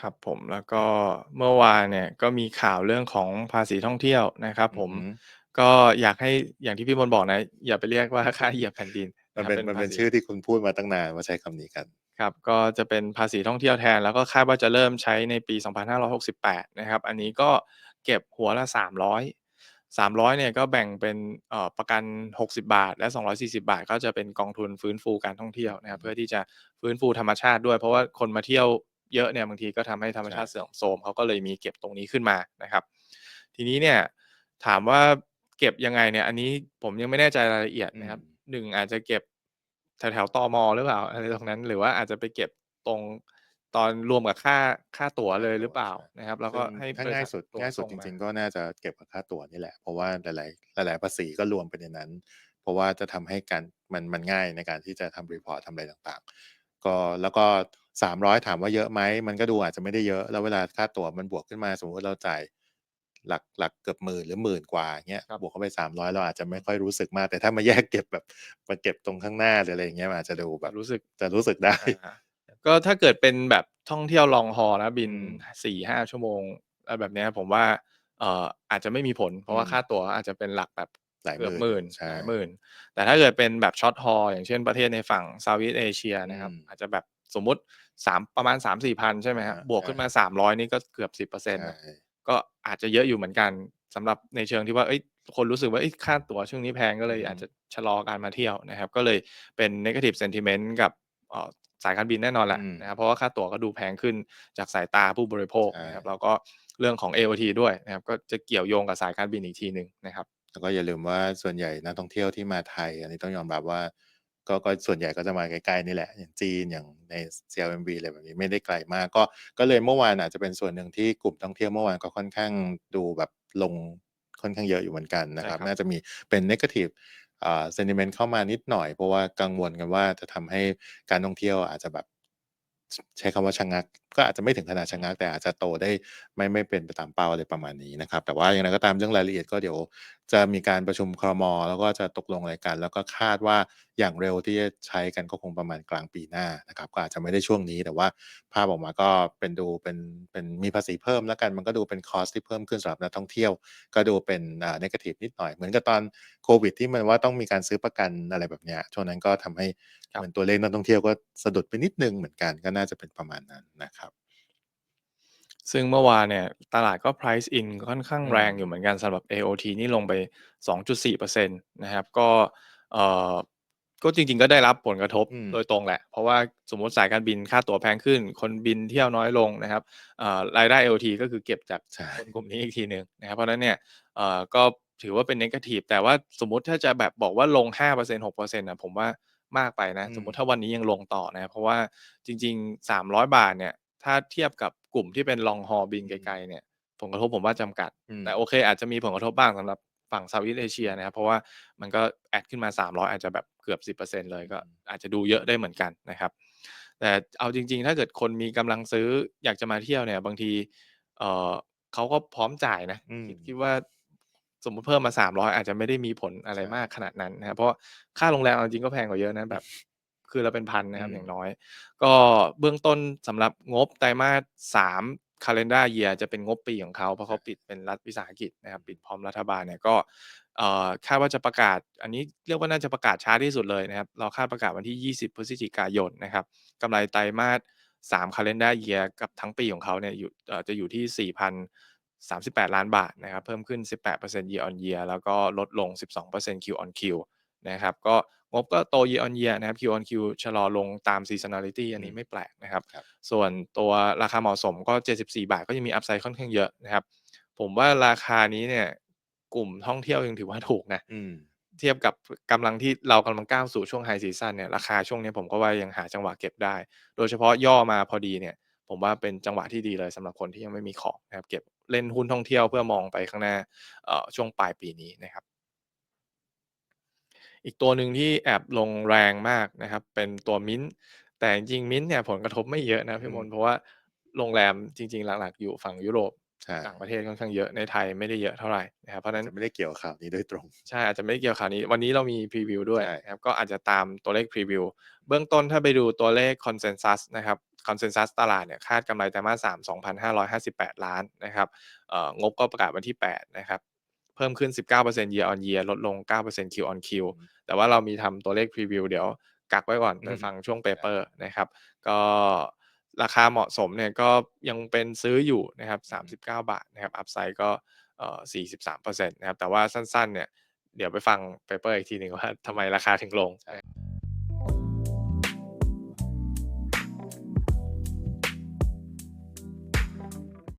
ครับผม แล้วก็เมื่อวานเนี่ย ก็มีข่าวเรื่องของภาษีท่องเที่ยวนะครับผมอือฮึ ก็อยากให้อย่างที่พี่มนต์บอกนะ อย่าไปเรียกว่า ค่าเหยียบแผ่นดินมันนะคเรปั็บนเป็นภมันเาษป็นีชื่อที่คุณพูดมาตั้งนานว่าใช้คำนี้กัน ครับ ก็จะเป็นภาษีท่องเที่ยวแทน แล้วก็คาดว่าจะเริ่มใช้ในปี 2568 นะครับ อันนี้ก็เก็บหัวละ 300 300 เนี่ยก็แบ่งเป็นเอ่อประกัน 60 บาท และ 240 บาท ก็จะเป็นกองทุนฟื้นฟูการท่องเที่ยวนะครับ เพื่อที่จะฟื้นฟูธรรมชาติด้วย เพราะว่าคนมาเที่ยว เยอะเนี่ยบางทีก็ทำให้ธรรมใชชาติ่เสื่อมโทรมเขาก็เลยมีเก็บตรงนี้ขึ้นมานะครับ ทีนี้เนี่ยถามว่าเก็บยังไงเนี่ย อันนี้ผมยังไม่แน่ใจรายละเอียดอืนะครับม1อาจจะเก็บแถวๆตม.หรือเปล่าอะไรตรงนั้น หรือว่าอาจจะไปเก็บตรงตอนรวมกับค่าค่าตั๋วค่เาตลยหรัื๋วอเปล่าใช่นะครับ แล้วซกึ่็งให้ถ้าบรงิ่ายษัทสุดตั๋วสง่ายสุด่งมาจริง ๆ ก็น่าจะเก็บกับค่าตั๋วนี่แหละ เพราะว่าหลาย ๆ หลาย ๆ ภาษีก็รวมไปในนั้น เพราะว่าจะทำให้การมันมันง่ายในการที่จะทำ report ทำอะไรต่าง ๆ ก็แล้วก็300ถามว่าเยอะไหมมันก็ดูอาจจะไม่ได้เยอะ แล้วเวลาค่าตั๋วมันบวกขึ้นมา สมมุติเราจ่ายหลักหลักเกือบหมื่นหรือหมื่นกว่าอย่างเงี้ยครับบวกเข้าไป300เราอาจจะอไืม่มค่อยรู้สึกมาก แต่ถ้ามาแยกเก็บแบบมาเก็บตรงข้างหน้าหรืออะไรอย่างเงี้ยมันอาจจะดูแจบะบรู้สึกจะรู้สึกได้อาก็ถ้าเกิดเป็นแบบท่องเที่ยว long haul นะบิอืนม4-5ชั่วโมงอะไรแบบเนี้ยผมว่าเอ่ออาจจะไม่มีผล เพอราืะว่าค่ามตั๋วอาจจะเป็นหลักแบบเก หลายหืมอบื่นหมอยู่่นใชหล่ายหมื่น แต่ถ้าเกิดเป็นแบบ short haul อย่างเช่นประเทศในฝั่ง Southeast Asia อืนะครับมอาจจะแบบสมมุติ3ประมาณ3-4พันใช่ไหมอคะรฮับะบวใกชขึ้นมา่300นี่ก็เกือบ10%ใชนะ่ก็อาจจะเยอะอยู่เหมือนกันสำหรับในเชิงที่ว่าเฮ้ยคนรู้สึกว่าเฮ้ยค่าตั๋วช่วงนี้แพงก็อเืลยอาจจะมชะลอการมาเที่ยวนะครับ ก็เลยเป็น negative sentiment กับเอ่อสายการบินแน่นอนแหอืละมนะครับเพราะว่าค่าตั๋วก็ดูแพงขึ้นจากสายตาผู้บริโภคใชนะครับ่แล้วก็เรื่องของ AOT ด้วยนะครับ ก็จะเกี่ยวโยงกับสายการบินอีกทีหนึ่งนะครับ แล้วก็อย่าลืมว่าส่วนใหญ่นักท่องเที่ยวที่มาไทย อันนี้ต้องยอมรับว่า ก็ก็ส่วนใหญ่ก็จะมาใกล้ๆนี่แหละ อย่างจีนอย่างใน CLMV อะไรแบบนี้ไม่ได้ไกลมาก ก็ก็เลยเมื่อวานอาจจะเป็นส่วนหนึ่งที่กลุ่มท่องเที่ยวเมื่อวานก็ค่อนข้างดูแบบลงค่อนข้างเยอะอยู่เหมือนกันในชะ่ครับครับ น่าจะมีเป็น negative อ่า sentiment เข้ามานิดหน่อย เพราะว่ากังวลกันว่าจะทำให้การท่องเที่ยวอาจจะแบบชใช้คำว่าชะงักก็อาจจะไม่ถึงขนาดอชะืงมักแต่อาจจะโตได้ไม่ไม่เป็นไปตามเป้าอะไรประมาณนี้นะครับ แต่ว่าอย่างไรก็ตามเรื่องรายละเอียดก็เดี๋ยว จะมีการประชุมครม.แล้วก็จะตกลงอะไรกัน แล้วก็คาดว่าอย่างเร็วที่จะใช้กันก็คงประมาณกลางปีหน้านะครับ ก็อาจจะไม่ได้ช่วงนี้ แต่ว่าภาพออกมาก็เป็นดูเป็นเป็นมีภาษีเพิ่มแล้วกันมันก็ดูเป็นคอสต์ที่เพิ่มขึ้นสำหรับนักท่องเที่ยว ก็ดูเป็นอ่าเนกาทิฟนิดหน่อยเหมือนกับตอนโควิด ที่มันว่าต้องมีการซื้อประกันอะไรแบบเนี้ยช่วงนั้นก็ทำให้ครเหับมือนตัวเลขนักท่องเที่ยวก็สะดุดไปนิดหนึ่งเหมือนกันก็น่าจะเป็นประมาณนั้นนะครับ ซึ่งเมื่อวานเนี่ยตลาดก็ price in ค่อนข้างอืแรงอยู่เหมืมอนกันสำหรับ AOT นี่ลงไป 2.4%นะครับ ก็เอ่อก็จริงๆ ก็ได้รับผลกระทบอืม โดยตรงแหละ เพราะว่าสมมุติสายการบินค่าตั๋วแพงขึ้น คนบินเที่ยวน้อยลงนะครับเอ่อรายได้ AOT ก็คือเก็บจากใช่ คนกลุ่มนี้อีกทีหนึ่งนะครับ เพราะฉะนั้นเนี่ยเอ่อก็ถือว่าเป็นเนกาทิฟแต่ว่าสมมุติถ้าจะแบบบอกว่าลง 5% 6%น่ะผมว่ามากไปนะ อืมสมมุติถ้าวันนี้ยังลงต่อนะครับเพราะว่าจริง ๆ 300 บาทเนี่ย ถ้าเทียบกับกลุ่มที่เป็น long haul บินอืไกลมๆเนี่ย ผลกระทบผมว่าจำกัดอืมแต่โอเค อาจจะมีผลกระทบบ้างสำหรับฝั่ง Southeast Asia นะครับ เพราะว่ามันก็แอดขึ้นมา 300 อาจจะแบบเกือบ 10%เลยก็อืมอาจจะดูเยอะได้เหมือนกันนะครับ แต่เอาจริง ๆ ถ้าเกิดคนมีกำลังซื้ออยากจะมาเที่ยวเนี่ย บางทีเอ่อเขาก็พร้อมจ่ายนะคิดคิดอืมว่าสมมุติเพิ่มมา 300 อาจจะไม่ได้มีผลอะใไรชมาก่ขนาดนั้นนะครับเพราะว่าค่าโรงแรมเอาจริงๆก็แพงกว่าเยอะนะแบบ คืนละเป็นพันนอะืครับอย่างมน้อย ก็เบื้องต้นสำหรับงบไตรมาส3 Calendar Year จะเป็นงบปีของเขาเพราะใชเขา่ปิดเป็นรัฐวิสาหกิจนะครับอืมปิดพร้อมรัฐบาลเนี่ยก็เอ่อคาดว่าจะประกาศ อันนี้เรียกว่าน่าจะประกาศช้าที่สุดเลยนะครับ เราคาดประกาศวันที่ 20 พฤศจิกายนนะครับกำไรไตรมาส3 Calendar Year กับทั้งปีของเขาเนี่ยอยู่เอ่อจะอยู่ที่ 4,038 ล้านบาทนะครับ เพิ่มขึ้น 18% Year on Year แล้วก็ลดลง 12% Q on Q นะครับ ก็ งบก็โต Year on Year นะครับ Q on Q ชะลอลงตาม seasonality อัอนืนี้มไม่แปลกนะครับ ครับ ส่วนตัวราคาเหมาะสมก็ 74 บาทก็ยังมีอัปไซด์ค่อนข้างเยอะนะครับ ผมว่าราคานี้เนี่ยกลุ่มท่องเที่ยวยังถือว่าถูกนะ อืม เทียบกับพกำลังที่เรากำลังก้าวสู่ช่วง High Season เนี่ยราคาช่วงนี้ผมก็ว่ายังหาจังหวะเก็บได้ โดยเฉพาะย่อมาพอดีเนี่ย ผมว่าเป็นจังหวะที่ดีเลยสำหรับคนที่ยังไม่มีของนะครับเก็บเล่นหุ้นท่องเที่ยวเพื่อมองไปข้างหน้าเอ่อช่วงปลายปีนี้นะครับ อีกตัวหนึ่งที่แอบลงแรงมากนะครับ เป็นตัว Mint แต่จริงๆ Mint เนี่ยผลกระทบไม่เยอะนะอพืี่มนตม์เพราะว่าโรงแรมจริง ๆ หลักๆ อยู่ฝั่งยุโรปใช่ต่างประเทศค่อนข้างเยอะในไทยไม่ได้เยอะเท่าไรนะครับเพราะฉะอนาัจ้นจะไม่ได้เกี่ยวกับข่าวนี้โดยตรงใช่อาจจะไม่ได้เกี่ยวกับข่าวนี้ วันนี้เรามีพรีวิวด้วใยช่นะครับก็อาจจะตามตัวเลขพรีวิวเบื้องต้นถ้าไปดูตัวเลข Consensus นะครับ consensus ตลาดเนี่ยคาดกำไรไตรมาส3 2,558ล้านนะครับเอ่องบก็ประกาศวันที่8นะครับ เพิ่มขึ้น 19% year on year ลดลง 9% Q on Q อืมแต่ว่าเรามีทำตัวเลขพรีวิวเดี๋ยวกักไว้ก่อนอืมไปฟังช่วงเปเปอร์นะครับ ก็ราคาเหมาะสมเนี่ยก็ยังเป็นซื้ออยู่นะครับ39 บาทนะครับ อัพไซด์ก็เอ่อ43%นะครับ แต่ว่าสั้นๆเนี่ยเดี๋ยวไปฟังเปเปอร์อีกทีหนึ่งว่าทำไมราคาถึงลงใช่